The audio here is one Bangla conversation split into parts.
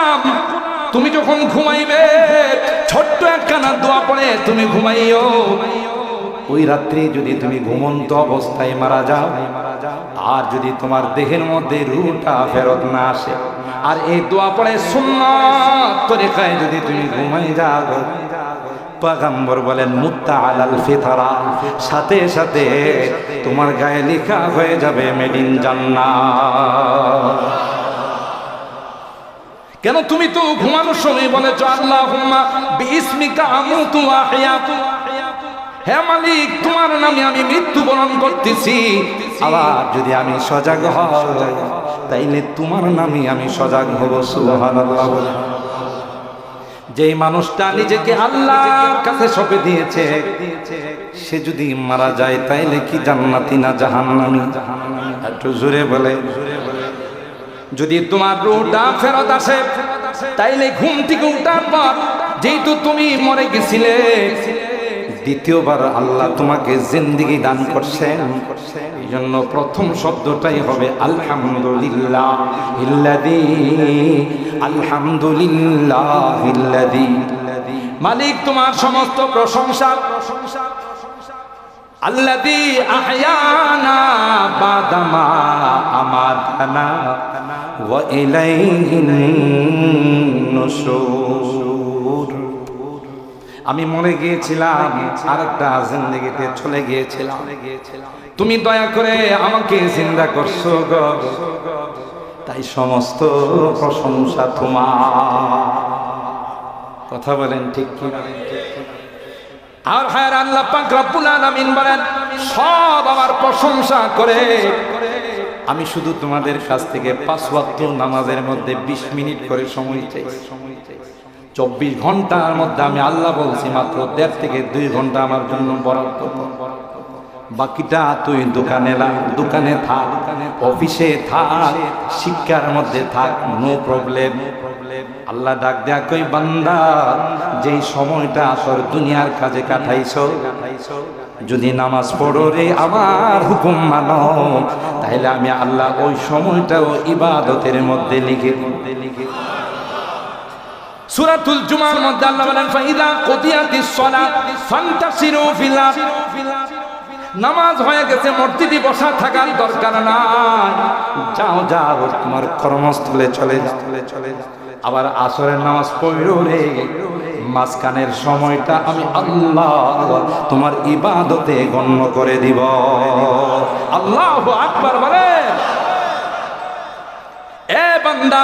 গোলাম তুমি যখন ঘুমাইবে, ছোট্ট একখানা দোয়া পড়ে তুমি ঘুমাইও। ওই রাত্রি যদি তুমি ঘুমন্ত অবস্থায় মারা যাও, আর যদি তোমার দেহের মধ্যে রুটা ফেরত না আসে, আর এই দোয়া পড়ে তরিকায় যদি তুমি ঘুমাই যাও, পাগাম্বর বলেন মুত্তা আলাল ফিতারা। সাথে সাথে তোমার গায়ে লেখা হয়ে যাবে মেডিন জান্নাত। কেন তুমি তো ঘুমানোর সময় বলেছ আল্লাহ হুম্মা বিস্মিকা আমুতু আহিয়াতু? হে মালিক, তোমার নামে আমি মৃত্যুবরণ করতেছি। আবার যদি আমি সজাগ হই তাইলে তোমার নামে আমি সজাগ হব, সুবহানাল্লাহ। যেই মানুষটা নিজেকে আল্লাহর কাছে সঁপে দিয়েছে, সে যদি মারা যায়, তাইলে কি জান্নাতি না জাহান্নামী? একটু জোরে বলে। যদি তোমার রুটা ফেরত আসে, তাইলে ঘুম থেকে উঠার পর যেহেতু তুমি মরে গেছিলে, দ্বিতীয়বার আল্লাহ তোমাকে জিন্দিগি দান করছেন। এই জন্য প্রথম শব্দটাই হবে আলহামদুলিল্লাহ মালিক, তোমার সমস্ত প্রশংসা প্রশংসা। আল্লাদি, আহয়ানা বাদামা, আমাদানা। আমি মরে গিয়েছিলাম, আরেকটা জিন্দগিতে চলে গিয়েছিলাম। তুমি দয়া করে আমাকে জিন্দা করছ তাই সমস্ত প্রশংসা তোমার। কথা বলেন ঠিক কি? আর হায়ার আল্লাহ পাক রব্বুল বলেন, সব আমার প্রশংসা করে আমি শুধু তোমাদের কাছ থেকে পাঁচ ওয়াক্ত নামাজের মধ্যে 20 মিনিট করে সময় চাই চব্বিশ ঘণ্টার মধ্যে আমি আল্লাহ বলছি, মাত্র দেড় থেকে দুই ঘণ্টা আমার জন্য বরাদ্দ। বাকিটা তুই দোকানে দোকানে থাক, অফিসে থাক, শিক্ষার মধ্যে থাক নো প্রবলেম আল্লাহ ডাক দেয়া কই, বান্দা, যেই সময়টা তোর দুনিয়ার কাজে কাটাইছো যদি নামাজ পড়ো রে আমার হুকুম মানো তাহলে আমি আল্লাহ ওই সময়টাও ইবাদতের মধ্যে লিখে সূরাতুল জুমার মধ্যে আল্লাহ বলেন ফাইদা কুদিয়াতিস সালাত ফান্তাসিরু ফিল নামাজ হয়ে গেছে মসজিদে বসা থাকার দরকার নাই। যাও যাও তোমার কর্মস্থলে চলে যাও চলে যাও। আবার আসরের নামাজ পড়ো রে। মাঝখানের সময়টা আমি আল্লাহ তোমার ইবাদতে গণ্য করে দিব। আল্লাহ আকবার বলে এ বান্দা,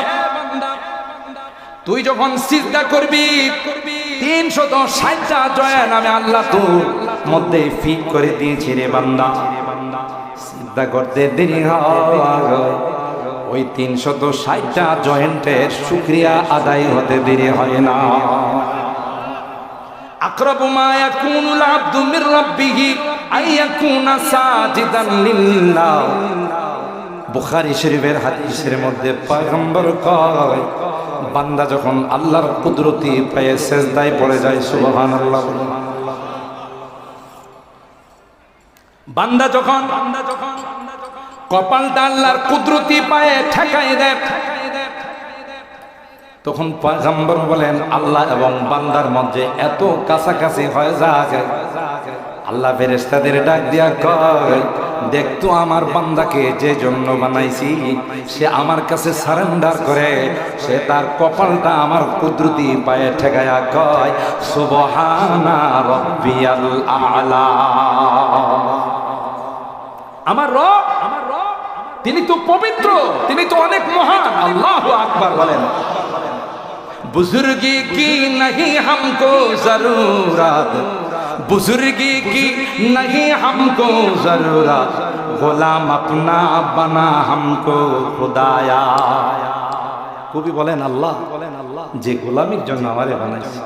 তুই যখন সিজদা করবি, তিনশত ষাটটা জয়ান আমি আল্লাহ তোর মধ্যে ফিট করে দিয়েছি রে বান্দা। সিজদা করতে দেরি ওই তিনশত ষাটটা জয়েন্টের শুক্রিয়া আদায় হতে দেরি হয় না। ইয়াকুনুল আবদু মির রাব্বিহি আইয়াকুনা সাজিদান লিল্লাহ। বুখারী শরীফের হাদিসের মধ্যে পয়গম্বর বান্দা যখন আল্লাহর কুদরতি পায়ে সেজদায় পড়ে যায়, সুবহানাল্লাহ। বান্দা যখন বান্দা যখন কপালটা আল্লাহর কুদরতি পায়ে ঠেকাই দেয় তখন পয়গম্বর বলেন, আল্লাহ এবং বান্দার মধ্যে এত কাছাকাছি হয়ে যায় আল্লাহ ফেরেস্তাদের ডাক দিয়া কয় দেখতো আমার বান্দাকে যে জন্য বানাইছি, সে আমার কাছে সারেন্ডার করে, সে তার কপালটা আমার কুদরতি পায়ে ঠেকায়া কয়, সুবহানা রব্বিয়াল আলা। আমার রব আমার রব, তিনি তো পবিত্র, তিনি তো অনেক মহান। আল্লাহ আকবার বলেন। बुजुर्गी की नहीं हमको जरूरत बुजुर्गी की नहीं हमको जरूरत গোলাম আপনা বানা হামকো খুদায়া কবি বলেন আল্লাহ বলেন আল্লাহ যে গোলামির জন্য আমারে বানাইছে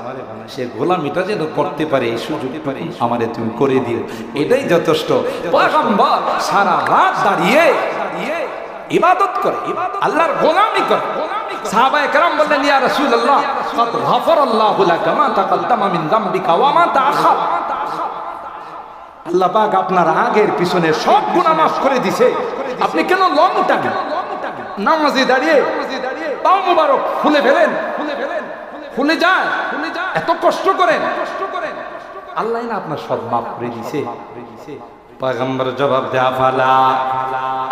সে গোলামিটা যেন করতে পারে এই সুযোগ আমারে তুমি করে দিও এটাই যথেষ্ট পয়গম্বর সারা রাত দাঁড়িয়ে ইবাদত করে আল্লাহর গোলামি করে সাহাবা একরাম বললেন, ইয়া রাসূলুল্লাহ, কদ গফরাল্লাহু লাকা মা তাকাদ্দামা মিন যামবিকা ওয়া মা তাআখার আল্লাহ পাক আপনার আগের পিছনে সব গুনাহ মাফ করে দিয়েছে আপনি কেন লং টাকা নামাজে দাঁড়িয়ে পাও মুবারক ফুলে ফেলেন। ফুলে যায়। এত কষ্ট করেন। কষ্ট করেন আল্লাহ না আপনার সব মাফ করে দিয়েছে পয়গম্বর জবাব দেয়া, ফালা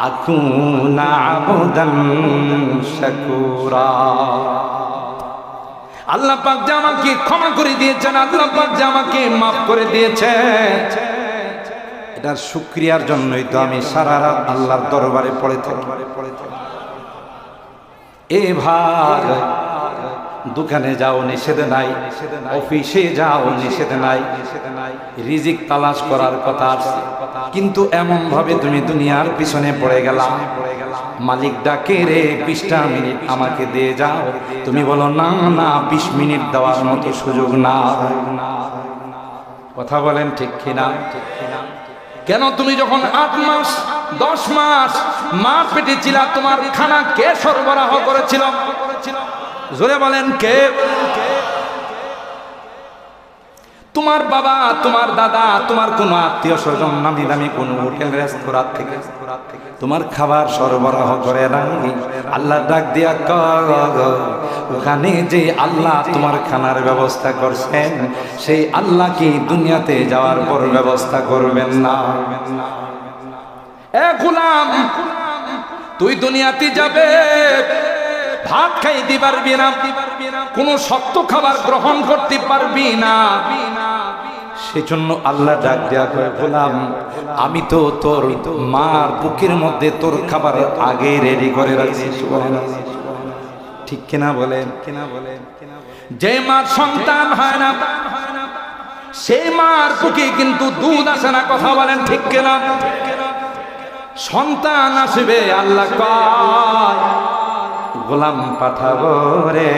আকুনা আবুদান শাকুরা। আল্লাহ পাক যে ক্ষমা করে দিয়েছেন, আল্লাহ পাক যে মাফ করে দিয়েছেন। এটার শুক্রিয়ার জন্যই তো আমি সারা রাত আল্লাহর দরবারে পড়ে থাকি। এ ভাই দোকানে যাও, নিষেধ নাই। অফিসে যাও, নিষেধ নাই। রিজিক তালাশ করার কথা কিন্তু এমন ভাবে তুমি দুনিয়ার পিছনে পড়ে গেলা। মালিক ডাকে রে, বিশটা মিনিট আমাকে দিয়ে যাও। তুমি বলো, না না, বিশ মিনিট দেওয়ার মতো সুযোগ না। কথা বলেন ঠিক কিনা? কিনা তুমি যখন আট মাস, দশ মাস, মা পেটে ছিলা, তোমার খানা কে সরবরাহ করেছিল? জোরে বলেন কে? তোমার বাবা, তোমার দাদা, তোমার কোন আত্মীয় স্বজন, নামি দামি কোন হোটেল, রেস্তোরাঁ থেকে। তোমার খাবার সরবরাহ করে নাই। আল্লাহ ডাক দিয়া ওখানে যে আল্লাহ তোমার খানার ব্যবস্থা করছেন, সেই আল্লাহ কি দুনিয়াতে যাওয়ার পর ব্যবস্থা করবেন না? এ গুলাম, তুই দুনিয়াতে যাবে ভাত খাইতে পারবি না। কোনো শক্ত খাবার গ্রহণ করতে পারবি না। সেজন্য আল্লাহ ডাক দেয়া করে বললাম আমি তো তোর মার বুকের মধ্যে তোর খাবার আগে রেডি করে রাখছি। ঠিক কিনা বলেন? কিনা বলেন যে মার সন্তান হয় না সেই মার বুকে কিন্তু দুধ আসে না, কথা বলেন ঠিক কিনা? সন্তান আসবে, আল্লাহ কয়। গোলাম পাঠাবো রে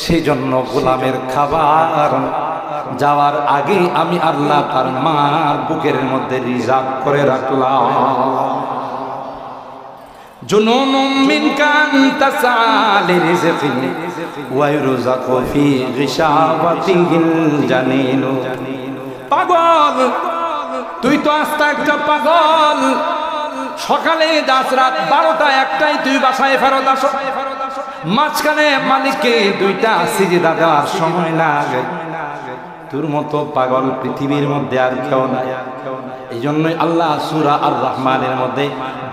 সেজন্য গোলামের খাবার যাওয়ার আগে আমি আল্লাহ তার মার বুকের মধ্যে রিজার্ভ করে রাখলাম جنون منك أن تسعى لرزق ويرزق في غشاوته الجنين পাগল তুই তো আস্তে একটা পাগল সকালে যাস রাত বারোটা, একটাই তুই বাসায় ফেরত আসো। মাঝখানে মালিককে দুইটা সিজিদা দেওয়ার সময় লাগে। তোর মতো পাগল পৃথিবীর মধ্যে আর কেউ নাই। এই জন্যই আল্লাহ সুরা আর রহমানের মধ্যে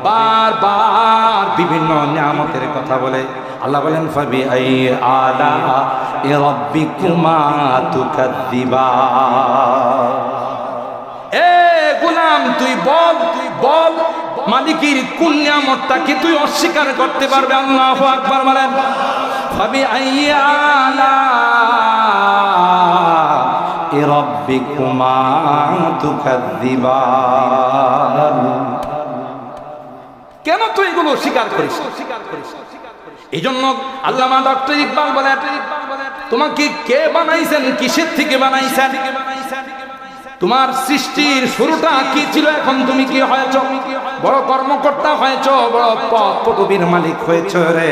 বারবার বিভিন্ন নিয়ামতের কথা বলে। আল্লাহ বলেন ফাবি আই আলা এ রব্বিকুমা তুকাদ্দিবা এ গোলাম, তুই বল তুই বল। মালিকের কোন নিয়ামতটাকে তুই অস্বীকার করতে পারবে? আল্লাহ আকবার বলেন ভাবি আইয়ালা রব্বিকুমা তুকাদ্দিবান কেন তুই এগুলো স্বীকার করিস? এই জন্য আল্লামা ডক্টর ইকবাল বলে তোমাকে কে বানাইছেন? কিসের থেকে বানাইছেন? তোমার সৃষ্টির শুরুটা কি ছিল এখন তুমি কি হয়েছ? বড় কর্মকর্তা হয়েছ, বড় পদ পদবীর মালিক হয়েছ রে।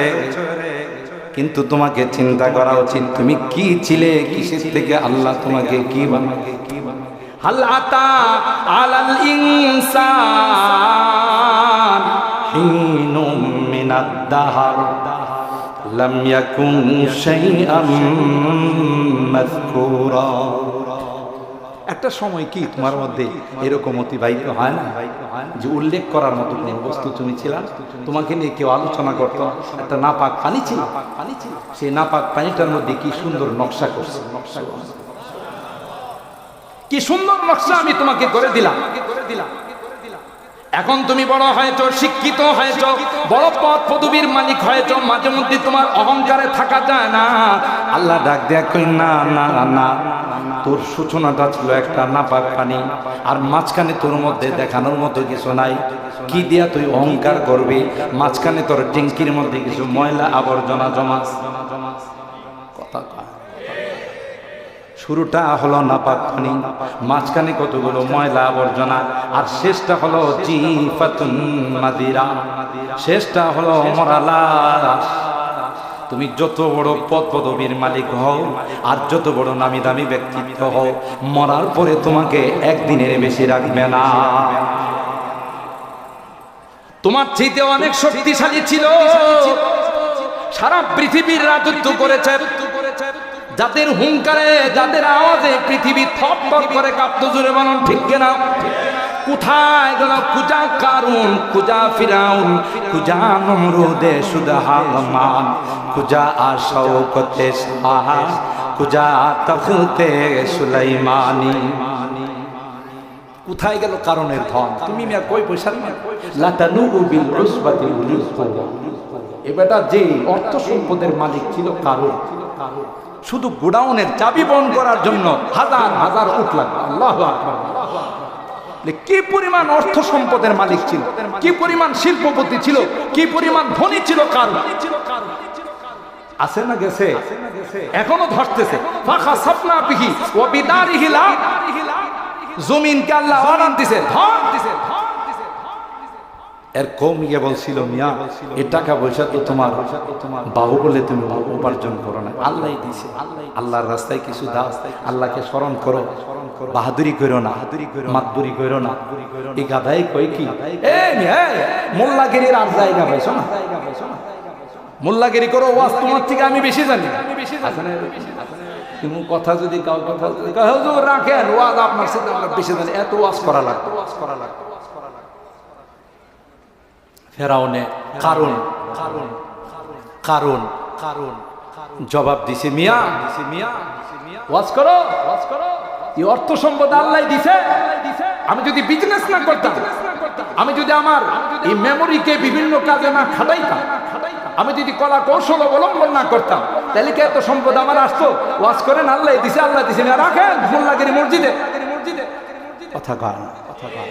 কিন্তু তোমাকে চিন্তা করা উচিত, তুমি কি ছিলে কিসের থেকে আল্লাহ তোমাকে কি বানাবে? হাল আতা একটা সময় কি তোমার মধ্যে এরকম অতিবাহিত হয় না? যে উল্লেখ করার মতো কোনো বস্তু তুমি ছিলাম তোমাকে নিয়ে কেউ আলোচনা করত? একটা নাপাক পানি ছিল? সেই নাপাক পানিটার মধ্যে কি সুন্দর নকশা করছে? নকশা কি সুন্দর নকশা আমি তোমাকে করে দিলাম করে দিলাম। এখন তুমি বড় হয়েছ, শিক্ষিত হয়েছ, বড় পথ পদবীর মালিক হয়েছ, মাঝে মধ্যে তোমার অহংকারে থাকা যায় না। আল্লাহ ডাক কই না না না, তোর সূচনাটা ছিল একটা নাপাক পানি, আর মাঝখানে তোর মধ্যে দেখানোর মতো কিছু নাই। কি দিয়া তুই অহংকার করবি? মাঝখানে তোর ট্যাঙ্কির মধ্যে কিছু ময়লা আবর্জনা জমা কয় শুরুটা হলো নাপাক মাঝখানে কতগুলো ময়লা আবর্জনা, আর শেষটা হলো মাদিরা শেষটা হলো মরালা তুমি যত বড় পদ পদবীর মালিক হও, আর যত বড় নামি দামি ব্যক্তিত্ব হও, মরার পরে তোমাকে একদিনের বেশি রাখবে না। তোমার চাইতে অনেক শক্তিশালী ছিল। সারা পৃথিবীর রাজত্ব করেছে যাদের হুঙ্কারে, যাদের আওয়াজে পৃথিবী থর করে কাঁপতো জুড়ে বলুন, ঠিক কেনা? কোথায় গেল কুজা কারুন কুজা ফিরাউন কুজা নমরুদে সুদা হালমান কুজা আশৌকতে শাহ কুজা তখতে সুলাইমানি। কোথায় গেল কারণের ধন? তুমি মিয়া কই পয়সা লাতানু বিল উসবাতি উলিল কুওয়া এ বেটা যে অর্থ সম্পদের মালিক ছিল কারণ শুধু গোডাউনের চাবি বন্ধ করার জন্য হাজার হাজার উঠ লাগবে। আল্লাহ কি পরিমাণ অর্থ সম্পদের মালিক ছিল? কি পরিমাণ শিল্পপতি ছিল? কি পরিমাণ ধনী ছিল কার? এখনও ধরতেছে। জমিনকে আল্লাহ দিছে এর কম গিয়ে বলছিল মিয়া এ টাকা পয়সা তো তোমার বাহু বলে তুমি উপার্জন করো না। আল্লাহ দিছে। আল্লাহর রাস্তায় কিছু দাও, আল্লাহকে স্মরণ করো। বাহাদুরি করো না বাহাদুরি করো মাতবুরি করো না। এই গাধাই কই কি? মোল্লাগিরির আর জায়গা পাইছো না? মোল্লাগিরি করো, ওয়াজ তোমার থেকে আমি বেশি জানি। আমি বেশি জানি তুমি কথা যদি কাউ কথা রাখেন, ওয়াজ আপনার সাথে আমরা বেশি জানি, এত ওয়াজ করা লাগবে ওয়াজ করা লাগবে। ফেরাউনে কারণ কারণ কারণ কারণ জবাব দিছে মিয়া দিছে মিয়া ওয়াজ করো ওয়াজ করো। এই অর্থ সম্পদ আল্লাহ দিছে। আমি যদি বিজনেস না করতাম, আমি যদি আমার এই মেমোরিকে বিভিন্ন কাজে না খাটাইতাম, আমি যদি কলা কৌশল অবলম্বন না করতাম, তাহলে কি এত সম্পদ আমার আসতো? ওয়াজ করেন, আল্লাহ দিছে আল্লাহ দিছে। রাখেন, মোল্লাগিরি মসজিদে। মসজিদে কথা কয় কথা কয়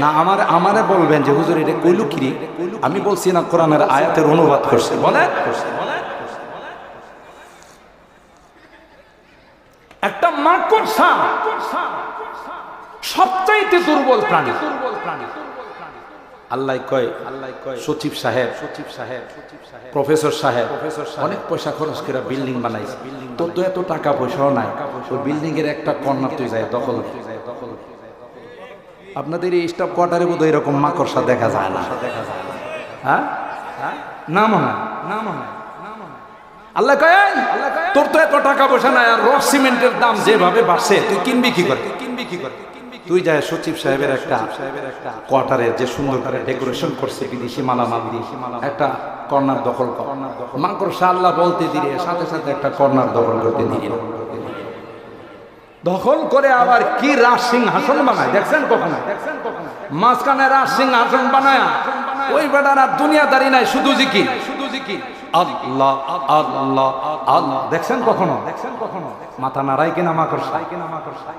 না। আমার, আমারে বলবেন যে, হুজুর, এটা কইলু কিরি আমি বলছি না, কোরআনের আয়াতের অনুবাদ করছে। বলে একটা মাকড়সা সবচাইতে দুর্বল প্রাণী। দুর্বল প্রাণী আল্লাহ কয় আল্লাহ কয় সচিব সাহেব সচিব সাহেব সাহেব প্রফেসর সাহেব প্রফেসর অনেক পয়সা খরচ করে বিল্ডিং বানাইছে। তো এত টাকা পয়সাও নাই। ওই বিল্ডিং এর একটা কর্নার তুই যায়, দখল দখল আপনাদের এই স্টাফ কোয়ার্টারে বোধ এরকম মাকড়সা দেখা যায় না। হ্যাঁ? না মনে হয়, না মনে হয়, আল্লাহ কয় এই, তোর তো এত টাকা পয়সা নাই আর রস সিমেন্টের দাম যেভাবে বাড়ছে তুই কিনবি কি করে? কিনবি কি করে তুই যায় সচিব সাহেবের একটা সাহেবের একটা কোয়ার্টারে যে সুন্দর করে ডেকোরেশন করছে বিদেশি মালামাল দিয়ে একটা কর্নার দখল কর। মাকড়সা আল্লাহ বলতে দিলে সাথে সাথে একটা কর্নার দখল করতে দিলে। দখল করে আবার কি রাজ সিংহাসন বানায়? দেখছেন কখনো? মাঝখানে রাজ সিংহাসন বানায়, ওই বেটার দুনিয়াদারি নাই, শুধু জিকির। শুধু জিকির আল্লাহ আল্লাহ। দেখছেন কখনো? দেখছেন কখনো মাথা নাড়াই কিনা কিনা মাকড়সা?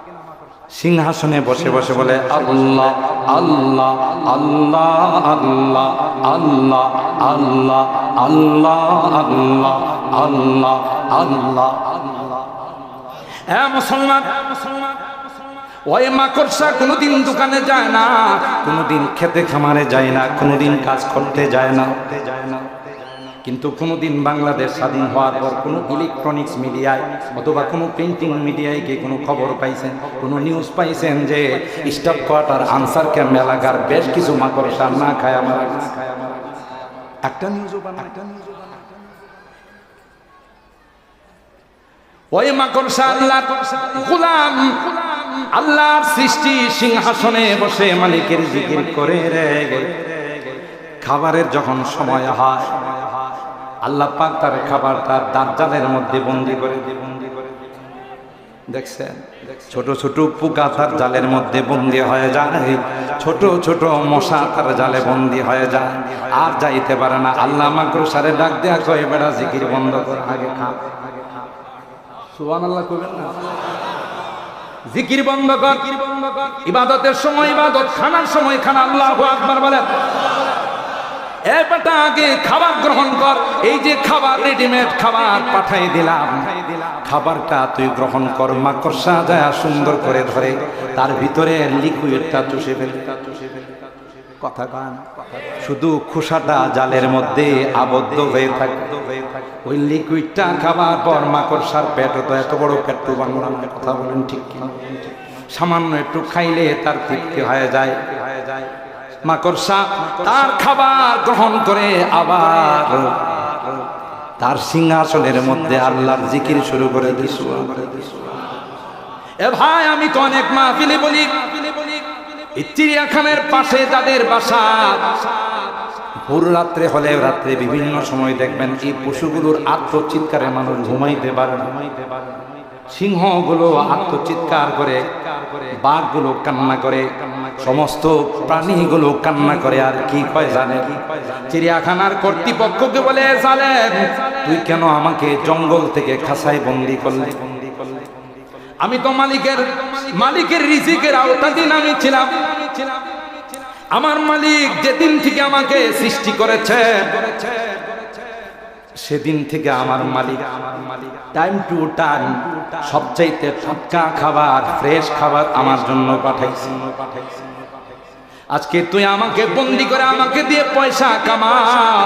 সিংহাসনে বসে বসে বলে আল্লাহ আল্লাহ আল্লাহ আল্লাহ আল্লাহ আল্লাহ আল্লাহ আল্লাহ আল্লাহ আল্লাহ আল্লাহ। হ্যাঁ মুসলমান ওই মাকড়সা কোনোদিন দোকানে যায় না, কোনোদিন খেতে খামারে যায় না, কোনোদিন কাজ করতে যায় না কিন্তু কোনোদিন বাংলাদেশ স্বাধীন হওয়ার পর কোনো ইলেকট্রনিক্স মিডিয়ায় অথবা কোনো প্রিন্টিং মিডিয়ায় গিয়ে কোনো খবর পাইছেন, কোনো নিউজ পাইছেন যে স্টাফ কোয়ার্টার আনসার ক্যাম্প এলাকার বেশ কিছু মাকড়সা না খায় আমার একটা নিউজও একটা নিউজও ওই মাকড়সা আল্লাহ গোলাম আল্লাহর সৃষ্টি সিংহাসনে বসে মালিকের জিকির করে রে। খাবারের যখন সময় হয়, আল্লাহ পাক তার খাবার তার দাঁতজালের মধ্যে বন্দি করে দিয়ে বন্দি করে দেখছেন? ছোট ছোট পোকা তার জালের মধ্যে বন্দি হয়ে যায়, ছোট ছোট মশা তার জালে বন্দি হয়ে যায়। আর যাইতে পারে না। আল্লাহ মাকড়সারে ডাক দেয়া কয়ে, বেড়া জিকির বন্ধ করে, আগে খা। সুবান আল্লাহ করবেন না। জিকির বন্ধ কর। ইবাদতের সময় ইবাদত, খানার সময় খানা, আল্লাহ আকবার বলেন। এ আগে খাবার গ্রহণ কর। এই যে খাবার রেডিমেড খাবার পাঠাই দিলাম। খাবারটা তুই গ্রহণ কর। মাকড়সা যায় সুন্দর করে ধরে। তার ভিতরে লিকুইডটা চুষে ফেলে। কথা কান শুধু খোসাটা জালের মধ্যে আবদ্ধ হয়ে থাকে। ওই লিকুইডটা খাবার পর মাকড়সার পেট তো এত বড় পেট, তো বাংলাম কথা বলেন ঠিক কি সামান্য একটু খাইলে তার তৃপ্তি হয়ে যায়। মাকড়সা তার খাবার গ্রহণ করে আবার তার সিংহাসনের মধ্যে আল্লাহর জিকির শুরু করে দিস। এ ভাই, আমি তো অনেক মাহফিলে বলি। চিড়িয়াখানার পাশে যাদের বাসা, ভোর রাত্রে হলে রাত্রে বিভিন্ন সময় দেখবেন এই পশুগুলোর আত্মচিৎকারে মানুষ ঘুমাইতে পারে না। সিংহগুলো আত্মচিৎকার করে, বাঘগুলো কান্না করে, সমস্ত প্রাণীগুলো কান্না করে, আর কি কয় জানে? চিড়িয়াখানার কর্তৃপক্ষকে বলে জানেন তুই কেন আমাকে জঙ্গল থেকে খাসায় বন্দি করলি? আমি তো মালিকের মালিকের রিজিকের আওতাধীন আমি ছিলাম। আমার মালিক যেদিন থেকে আমাকে সৃষ্টি করেছে, সেদিন থেকে আমার মালিক আমার মালিক টাইম টু টাইম সবচাইতে টাটকা খাবার ফ্রেশ খাবার আমার জন্য পাঠাইছি। আজকে তুই আমাকে বন্দি করে আমাকে দিয়ে পয়সা কামাও।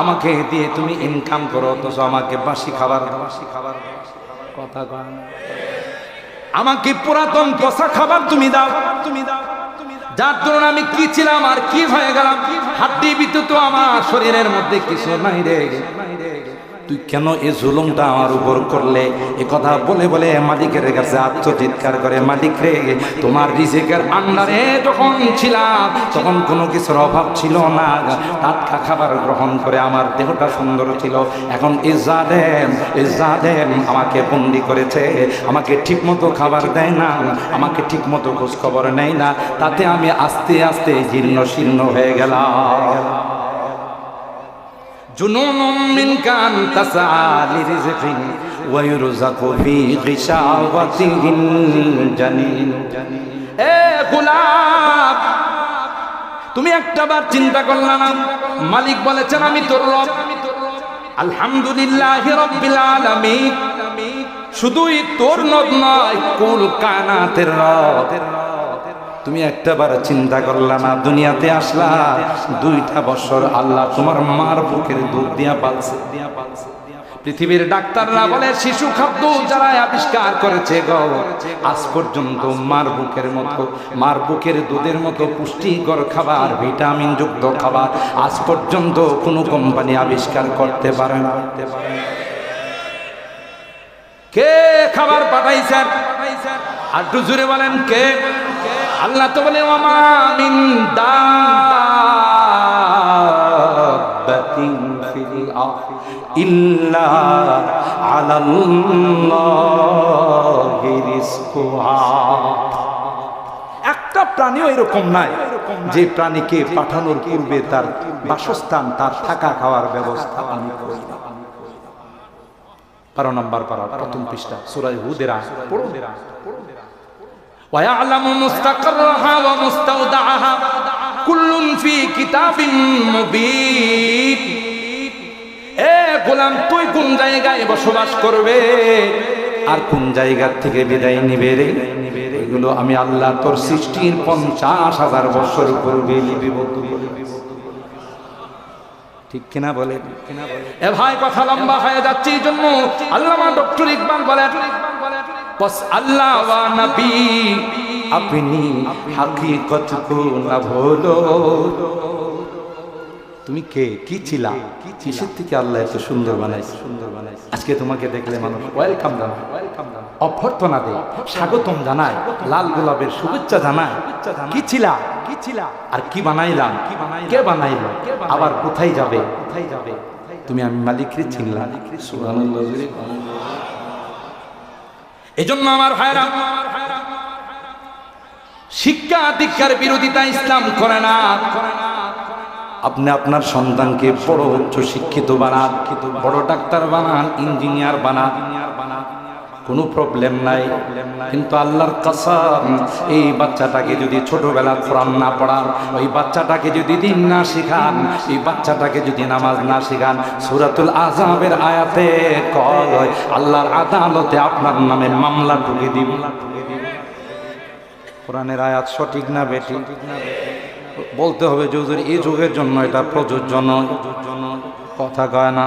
আমাকে দিয়ে তুমি ইনকাম করো, অথচ আমাকে বাসি খাবার বাসি খাবার কথা কয়। আমাকে পুরাতন কষা খাবার তুমি দাও। তুমি দাও যার জন্য আমি কি ছিলাম আর কি হয়ে গেলাম, হাড্ডি বিদ্যুৎ আমার শরীরের মধ্যে কিছু নাই রে। তুই কেন এই জুলুমটা আমার উপর করলে? এ কথা বলে বলে মালিকের কাছে আত্মচিৎকার করে, মালিক রে, তোমার রিজেকের আন্ডারে যখন ছিলাম, তখন কোনো কিছুর অভাব ছিল না। টাটকা খাবার গ্রহণ করে আমার দেহটা সুন্দর ছিল। এখন ইজাদেম ইজাদেম আমাকে বন্দি করেছে। আমাকে ঠিকমতো খাবার দেয় না, আমাকে ঠিকমতো খোঁজ খবর নেয় না। তাতে আমি আস্তে আস্তে জীর্ণ শীর্ণ হয়ে গেলাম। جنون من كان تسعى لرزق ويرزق في غشاوته الجنين এ গোলাপ তুমি একটা বার চিন্তা করলা না মালিক বলেছেন আমি তোর রব আলহামদুলিল্লাহ রব্বিল আলামিন শুধুই তোর নদ নয় কুল কানাতের রব তুমি একটা বার চিন্তা করলা না, দুনিয়াতে আসলা, দুইটা বছর আল্লাহ তোমার মার বুকের দুধ দিয়া পালছে। দিয়া পালছে পৃথিবীর ডাক্তাররা বলে, শিশু খাদ্য যারা আবিষ্কার করেছে গো, আজ পর্যন্ত মার বুকের মতো, মার বুকের দুধের মতো পুষ্টিকর খাবার ভিটামিন যুক্ত খাবার আজ পর্যন্ত কোনো কোম্পানি আবিষ্কার করতে পারে না। কে খাবার পাঠাইছেন? একটু জুড়ে বলেন, কে? আল্লাহ তো বলে ওমা মিন দাব্বাতিন ফিল ইল্লা একটা প্রাণীও এরকম নাই যে প্রাণীকে পাঠানোর পূর্বে তার বাসস্থান, তার থাকা খাওয়ার ব্যবস্থা আমি করি না। বারো নম্বর পারা প্রথম পৃষ্ঠা সুরাই হুদেরা পড়ো ويعلم مستقرها ومستودعها كل في كتاب مبين এ গোলাম তুই কোন জায়গায় বসবাস করবে আর কোন জায়গা থেকে বিদায় নিবে রে এগুলো আমি আল্লাহ তোর সৃষ্টির পঞ্চাশ হাজার বছর পূর্বে লিপিবদ্ধ করে দিব। ঠিক কিনা বলে এ ভাই কথা লম্বা হয়ে যাচ্ছে এই জন্য আল্লামা ডক্টর ইকবাল বলেন বস আল্লাহ ওয়া নবী আপনি হাকিকত কো না ভুলো। তুমি কে? কি ছিলা? কি কিসের থেকে আল্লাহ এত সুন্দর বানাইছে? সুন্দর বানাইছে। আজকে তোমাকে দেখলে মানুষ ওয়েলকাম জানায়। ওয়েলকাম জানায়। অভ্যর্থনা দেয় স্বাগতম জানায় লাল গোলাপের শুভেচ্ছা জানায়। কি ছিলা? কি ছিলা? আর কি বানাইলাম? কি বানাই কে বানাইলো? আবার কোথায় যাবে? কোথায় যাবে? তুমি আমি মালিকরে চিনলাম সুবহানাল্লাহ এজন্য আমার ভাইরা শিক্ষা দীক্ষার বিরোধিতা ইসলাম করে না। আপনি আপনার সন্তানকে বড় উচ্চ শিক্ষিত বানান বড় ডাক্তার বানান ইঞ্জিনিয়ার বানান। কোনো প্রবলেম নাই। কিন্তু আল্লাহর কাসাম, এই বাচ্চাটাকে যদি ছোটবেলা কোরআন না পড়ান, ওই বাচ্চাটাকে যদি দিন না শিখান, এই বাচ্চাটাকে যদি নামাজ না শিখান, সুরাতুল আজাবের আয়াতে কল হয়, আল্লাহর আদালতে আপনার নামে মামলা ঢুকে দিব। কোরআনের আয়াত সঠিক না বেঠিক? বলতে হবে যুজুর এই যুগের জন্য এটা প্রযোজ্য নয়। কথা কয় না।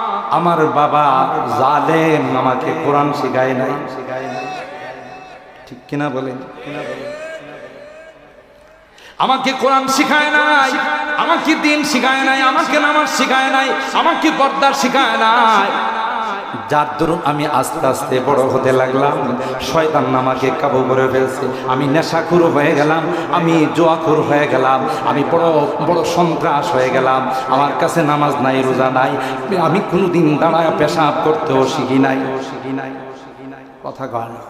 আমার বাবা জালেম, আমাকে কোরআন শিখায় নাই। ঠিক কিনা বলেন? আমাকে কোরআন শিখায় নাই, আমাকে দিন শিখায় নাই, আমাকে নামাজ শিখায় নাই, আমাকে পর্দার শিখায় নাই। যার দরুন আমি আস্তে আস্তে বড় হতে লাগলাম, শয়তান আমাকে কাবু করে ফেলছে। আমি নেশাখুর হয়ে গেলাম, আমি জোয়াখুর হয়ে গেলাম, আমি বড় বড় সন্ত্রাস হয়ে গেলাম। আমার কাছে নামাজ নাই, রোজা নাই। আমি কোনোদিন দাঁড়ায় পেশাব করতেও শিখি নাই। নাই কথা কয় না।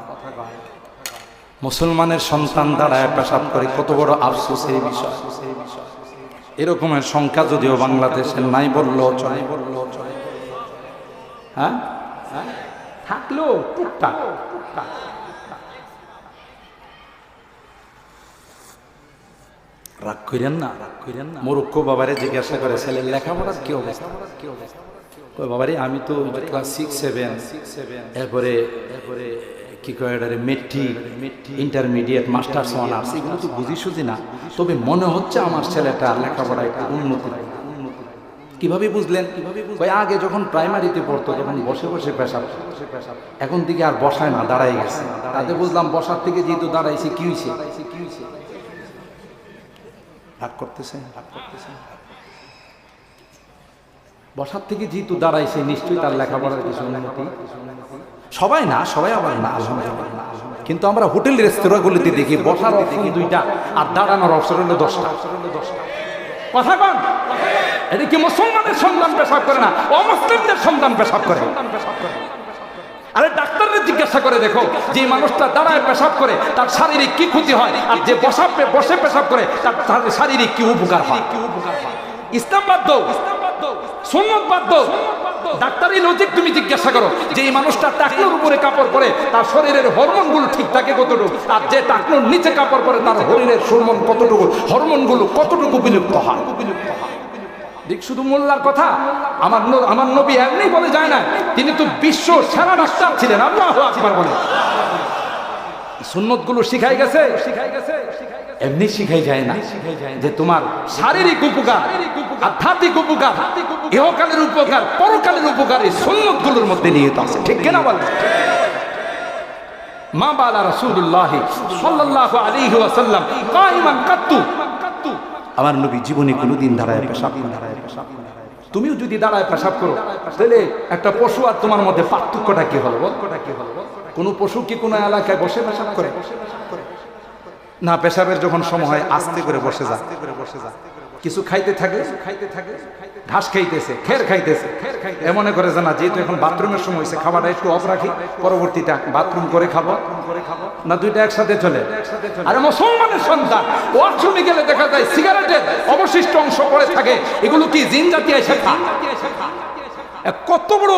মুসলমানের সন্তান দাঁড়ায় পেশাব করে, কত বড় আফসোসের বিষয়। এরকমের সংখ্যা যদিও বাংলাদেশের নাই বলল চলে বলল চলে। হ্যাঁ? থাকল? টুকটাক রাগ করেন না রাগ করেন না। মোরক্ষ বাবারে জিজ্ঞাসা করে ছেলের লেখাপড়ার কি অবস্থা? কি অবস্থা কই বাবারে আমি তো ক্লাস সিক্স সেভেন এরপরে এরপরে কি কয় এটারে মেট্রিক ইন্টারমিডিয়েট মাস্টার্স অনার্স এগুলো তো বুঝি সুঝি না। তবে মনে হচ্ছে আমার ছেলেটা লেখাপড়ায় একটু উন্নতি। কীভাবে বুঝলেন? কীভাবে আগে যখন প্রাইমারিতে পড়তো, তখন বসে বসে পেশাব। এখন থেকে আর বসায় না দাঁড়াই গেছে। তাতে বুঝলাম বসার থেকে যেহেতু দাঁড়াইছে, কি হয়েছে রাগ করতেছে? রাগ করতেছে বসার থেকে যেহেতু দাঁড়াইছে, নিশ্চয়ই তার লেখাপড়ার কিছু উন্নতি। সবাই না, সবাই আবার না কিন্তু আমরা হোটেল রেস্তোরাঁগুলিতে দেখি, বসার অপশন দুইটা, আর দাঁড়ানোর অপশন হলো দশটা। কথা কন? এটা কি মুসলমানের সন্তান পেশাব করে না, অমুসলিমদের সন্তান পেশাব করে। আরে ডাক্তারদের জিজ্ঞাসা করে দেখো, যে মানুষটা দাঁড়ায় পেশাব করে, তার শারীরিক কি ক্ষতি হয়? আর যে বসা বসে পেশাব করে, তার শারীরিক কি উপকার হয়? ইসলাম বাধ্য সুন্নত বাধ্য ডাক্তারি লজিক তুমি জিজ্ঞাসা করো, যে এই মানুষটা টাকলোর উপরে কাপড় পরে, তার শরীরের হরমোনগুলো ঠিক থাকে কতটুকু? আর যে টাকলোর নিচে কাপড় পরে, তার শরীরের হরমোন কতটুকু? হরমোনগুলো কতটুকু বিলুপ্ত হয় বিলুপ্ত হয়? দেখ শুধু মোল্লার কথা? আমার আমার নবী এমনি বলে যায় না। তিনি তো বিশ্ব সেরা ডাক্তার ছিলেন, আল্লাহ আকবার বলে। সুন্নতগুলো শিখাই গেছে এমনি শিখাই যায় না। যে তোমার শারীরিক উপকার, আধ্যাত্মিক উপকার, ইহকালের উপকার, পরকালের উপকার এই সুন্নতগুলোর মধ্যে নিহিত আছে। ঠিক কিনা বল মা বালা রাসূলুল্লাহ সাল্লাল্লাহু আলাইহি ওয়াসাল্লাম কাইমান কাত্তু আমার নবী জীবনে কোনোদিন দাঁড়ায় পেশাব দাঁড়ায় তুমিও যদি দাঁড়ায় পেশাব করো, তাহলে একটা পশু আর তোমার মধ্যে পার্থক্যটা কি হলো কোন পশু কি কোনো এলাকায় বসে পেশাব করে? না, পেশাবের যখন সময় হয়, আস্তে করে বসে যা। বসে যা কিছু খাইতে থাকে খাইতে থাকে ঘাস খাইতেছে, খের খাইতেছে। এমন করে জানা যেহেতু এখন বাথরুমের সময় হয়েছে, খাবারটা একটু অফ রাখি পরবর্তীটা বাথরুম করে খাব। না, দুইটা একসাথে চলে। আরে মুসলমানের সন্তান, ওয়াশরুমে গেলে দেখা যায় সিগারেটের অবশিষ্ট অংশ পড়ে থাকে। এগুলো কি জিন জাতীয় শেখা কত বড়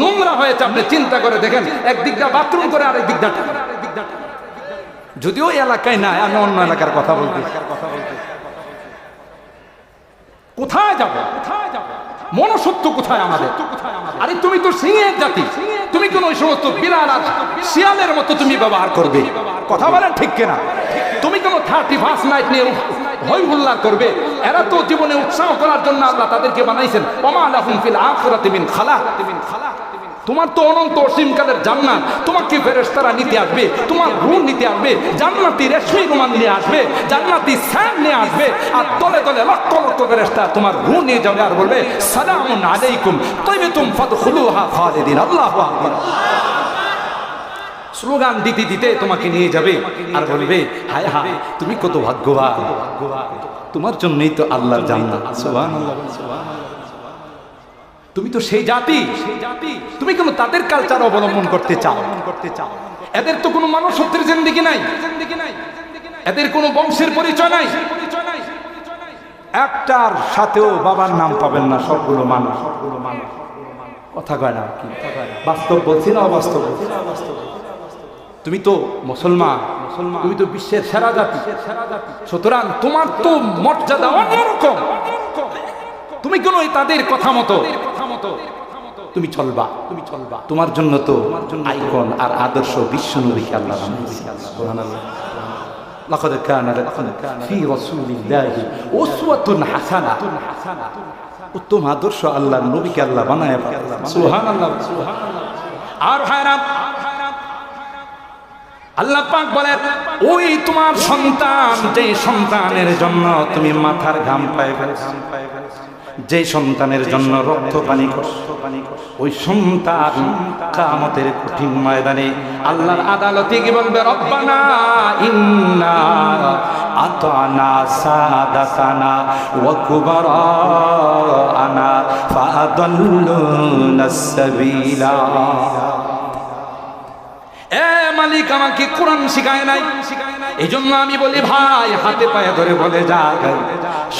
নোংরা হয়েছে, আপনি চিন্তা করে দেখেন। একদিকটা বাথরুম করে আরেক দিকটা যদিও এলাকায় নাই, আমি অন্য এলাকার কথা বলতে কোথায় যাব? কোথায় যাব মনসত্ব কোথায় আমাদের? আরে তুমি তো সিংহের জাতি। তুমি কোন ওই সমস্ত বিড়াল আর শিয়ালের মতো তুমি ব্যবহার করবে। কথা বলেন ঠিক কিনা? তুমি কোন থার্টি ফার্স্ট নাইট নিয়ে হই হুল্লা করবে। এরা তো জীবনে উৎসাহ করার জন্য আল্লাহ তাদেরকে বানাইছেন। ওমা আলাহুম ফিল আখিরাতি মিন খালাক মিন খালাক। তোমার তো অনন্ত অসীমকালের জান্নাত। তোমাকে ফেরেশতারা নিতে আসবে, তোমার রুহ নিতে আসবে, জান্নাতি রেশমি রুমাল নিয়ে আসবে, জান্নাতি স্যান নিয়ে আসবে, আর তলে তলে লক্ষ লক্ষ ফেরেশতা তোমার রুহ নিয়ে যাবে আর বলবে, সালামুন আলাইকুম তাইবেতুম ফাদখুলুহা খালিদিন, আল্লাহু আকবার। স্লোগান দিতে দিতে তোমাকে নিয়ে যাবে আর বলবে, হায় হায়, তুমি কত ভাগ্যবান। তোমার জন্যই তো আল্লাহ জান্নাত সুবহানাল্লাহ। তুমি তো সেই জাতি। তুমি কেন তাদের কালচার অবলম্বন করতে চাও? করতে চাও এদের তো কোনো মানুষত্বের জিন্দিগি নাই। এদের কোনো বংশের পরিচয় নাই। একটার সাথেও বাবার নাম পাবেন না সবগুলো মানুষ। সবগুলো মানুষ কথা কয় না কি? বাস্তব বলছি না অবাস্তব তুমি তো মুসলমান। মুসলমান তুমি তো বিশ্বের সেরা জাতি। সুতরাং তোমার তো মর্যাদা অন্যরকম। তুমি কেন তাদের কথা মতো তুমি চলবা তুমি চলবা তোমার জন্য তো আইকন আর আদর্শ বিশ্ব নবীকে আল্লাহ বানিয়েছে। সুবহানাল্লাহ। لقد كان لكم في رسول الله أسوة حسنة উত্তম আদর্শ আল্লাহ নবীকে আল্লাহ বানায় সুবহানাল্লাহ আর হায়রাম আল্লাহ পাক বলে ওই তোমার সন্তান যে সন্তানের জন্য তুমি মাথার ঘাম পাইবে যে সন্তানের জন্য রক্ত পানি ওই সন্তান কামতের কঠিন ময়দানে আল্লাহর আদালতে কি বলবে রব্বানা ইন্না আতানা সাদাতানা ওয়া কুবারানা ফাআদাল্লুনা সাবিলা। এ মালিক আমাকে কোরআন শিখায় নাই। এই জন্য আমি বলি, ভাই, হাতে পায়ে ধরে বলে যা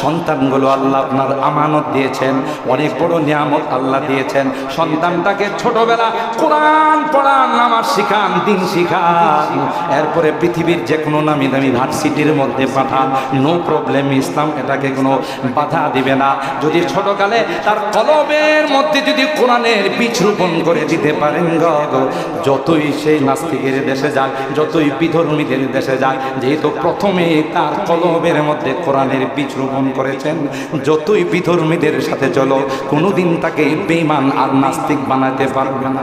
সন্তানগুলো আল্লাহ আপনার আমানত দিয়েছেন, অনেক বড় নিয়ামত আল্লাহ দিয়েছেন। সন্তানটাকে ছোটবেলা কোরআন পড়ান, নামাজ শিখান, দিন শিখান। এরপরে পৃথিবীর যে কোনো নামি দামি ভার্সিটির মধ্যে পাঠান। নো প্রবলেম ইসলাম এটাকে কোনো বাধা দিবে না। যদি ছোটকালে তার কলবের মধ্যে যদি কোরআনের বীজ রোপণ করে দিতে পারেন গো, যতই সেই নাস্তিকের দেশে যাক যতই বিধর্মীদের দেশে যাক যেহেতু প্রথমে তার কলবের মধ্যে কোরআনের বীজ রোপণ করেছেন, যতই বিধর্মীদের সাথে চলো, কোনোদিন তাকে বেইমান আর নাস্তিক বানাতে পারবে না।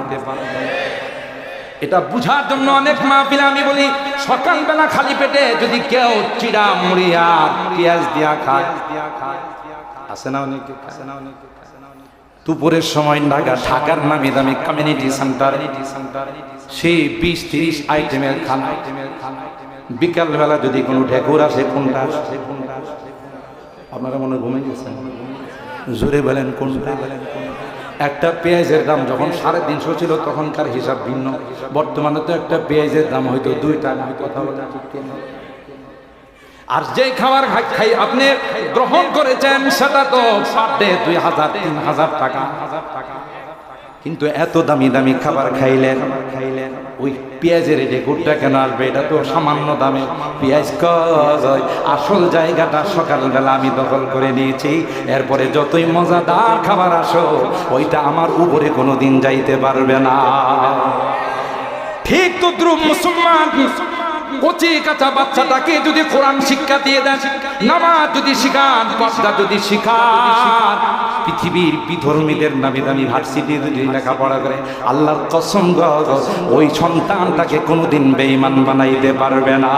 এটা বুঝার জন্য অনেক মাহফিল আমি বলি, সকালবেলা খালি পেটে যদি কেউ চিড়া মুড়ি আর পেঁয়াজ দিয়া খায়। আছে না অনেকে? আছে না অনেকে? দুপুরের সময় ঢাকা ঢাকার নামি দামি কমিউনিটি সেন্টার সেই বিশ তিরিশ আইটেমের খানা বিকালবেলা যদি কোনো ঢেকুর আসে, কোনটা? আপনারা মনে ঘুমে গেছেন জোরে বলেন কোনটা একটা পেঁয়াজের দাম যখন সাড়ে তিনশো ছিল, তখনকার হিসাব ভিন্ন বর্তমানে তো একটা পেঁয়াজের দাম হয়তো দুই টাকা কথা বলে? আর যে খাবার খাই আপনি গ্রহণ করেছেন, সেটা তো পার দুই হাজার, তিন হাজার টাকা। কিন্তু এত দামি দামি খাবার খাইলেন খাইলেন ওই পেঁয়াজের রেকুরটা কেন আসবে? এটা তো সামান্য দামে। পেঁয়াজ কয় আসল জায়গাটা সকালবেলা আমি দখল করে নিয়েছি। এরপরে যতই মজাদার খাবার আসো, ওইটা আমার উপরে কোনো দিন যাইতে পারবে না। ঠিক তো দ্রুপ মুসলমান কচি কাঁচা বাচ্চাটাকে যদি কোরআন শিক্ষা দিয়ে দেন, নামাজ যদি শিখান, পর্দা যদি শিখান, পৃথিবীর বিধর্মীদের নামে দামি ভার্সিটি যদি লেখাপড়া করে আল্লাহর কসম ওই সন্তানটাকে কোনোদিন বেঈমান বানাইতে পারবে না।